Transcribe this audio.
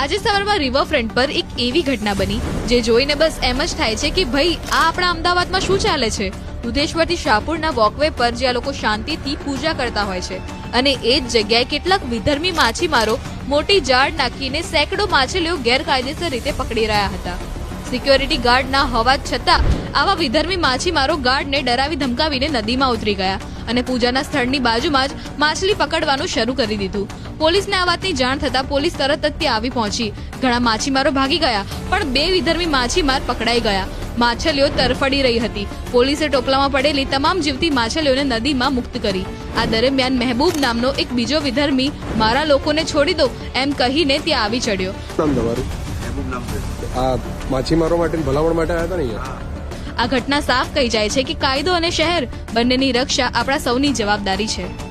આજે સવારમાં રિવરફ્રન્ટ પર એક એવી ઘટના બની, જે જોઈને બસ એમ જ થાય છે કે ભાઈ, આ આપણા અમદાવાદમાં શું ચાલે છે? દુધેશ્વરથી શાહપુરના વોકવે પર જ્યાં લોકો શાંતિથી પૂજા કરતા હોય છે. અને એ જ જગ્યાએ કેટલાક વિધર્મી માછીમારો મોટી જાળ નાખીને સેંકડો માછલીઓ ગેરકાયદેસર રીતે પકડી રહ્યા હતા. સિક્યોરિટી ગાર્ડના હોવા છતાં, આવા વિધર્મી માછીમારો ગાર્ડને ડરાવી ધમકાવીને નદીમાં ઉતરી ગયા. અને પૂજાના સ્થળની બાજુમાં જ માછલી પકડવાનું શરૂ કરી દીધું. પોલીસને આ વાતની જાણ થતાં પોલીસ તરત જ ત્યાં આવી પહોંચી. ઘણા માછીમારો ભાગી ગયા પણ બે વિધર્મી માછીમાર પકડાઈ ગયા. માછલીઓ તરફડી રહી હતી. પોલીસે ટોપલામાં પડેલી તમામ જીવતી માછલીઓને નદીમાં મુક્ત કરી. આ દરમિયાન મહેબૂબ નામનો એક બીજો વિધર્મી મારા લોકોને છોડી દો એમ કહીને ત્યાં આવી ચડ્યો. નામ તમારું? મહેબૂબ નામ છે. આ માછીમારો માટે ભલામણ માટે આવ્યા હતા ને અહીંયા? આ ઘટના સાફ કહી જાય છે કે કાયદો અને શહેર બંનેની રક્ષા આપણા સૌની જવાબદારી છે.